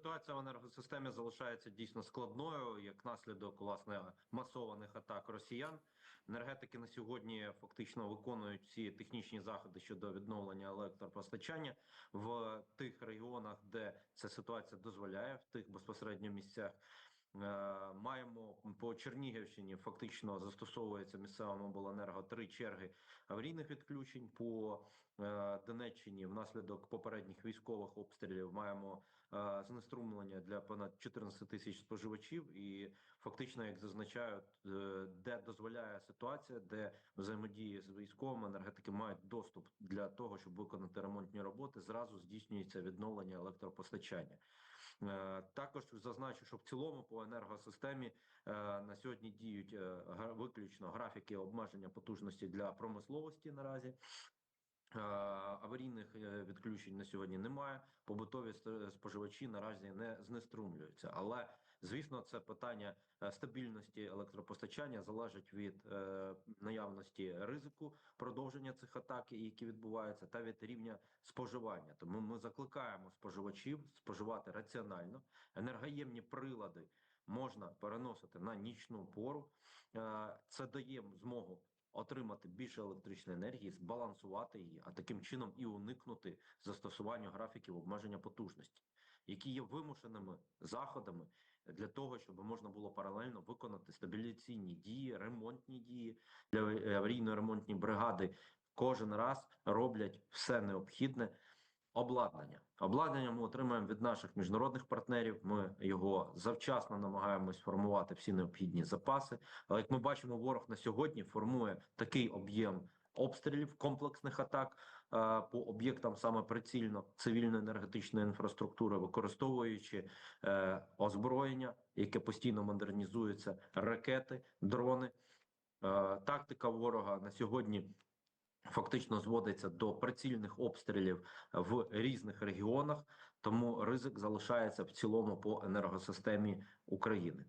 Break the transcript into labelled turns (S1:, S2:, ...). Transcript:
S1: Ситуація в енергосистемі залишається дійсно складною як наслідок власне масованих атак росіян. Енергетики на сьогодні фактично виконують всі технічні заходи щодо відновлення електропостачання в тих регіонах, де ця ситуація дозволяє, в тих безпосередньо місцях. Е, Маємо по Чернігівщині фактично застосовується місцевому обленерго три черги аварійних відключень. По е, Донеччині внаслідок попередніх військових обстрілів маємо е, знеструмлення для понад 14 тисяч споживачів, і фактично, як зазначають, де дозволяє ситуація, де взаємодії з військовими енергетики мають доступ для того, щоб виконати ремонтні роботи, зразу здійснюється відновлення електропостачання. Е, Також зазначу, що в цілому по енергосистемі е, на сьогодні діють е, виключно графіки обмеження потужності для промисловості наразі. Е, Аварійних е, відключень на сьогодні немає. Побутові ст- споживачі наразі не знеструмлюються. Але звісно, це питання е, стабільності електропостачання залежить від е, наявності ризику продовження цих атак, які відбуваються, та від рівня споживання. Тому ми закликаємо споживачів споживати раціонально. Енергоємні прилади можна переносити на нічну пору. Е, Це дає змогу отримати більше електричної енергії, збалансувати її, а таким чином і уникнути застосування графіків обмеження потужності, які є вимушеними заходами для того, щоб можна було паралельно виконати стабілізаційні дії, ремонтні дії для аварійно-ремонтні бригади. Кожен раз роблять все необхідне. Обладнання. Обладнання ми отримуємо від наших міжнародних партнерів. Ми його завчасно намагаємось формувати всі необхідні запаси. Але як ми бачимо, ворог на сьогодні формує такий об'єм обстрілів, комплексних атак е, по об'єктам саме прицільно цивільної енергетичної інфраструктури, використовуючи е, озброєння, яке постійно модернізується, ракети, дрони. Е, тактика ворога на сьогодні фактично зводиться до прицільних обстрілів в різних регіонах, тому ризик залишається в цілому по енергосистемі України.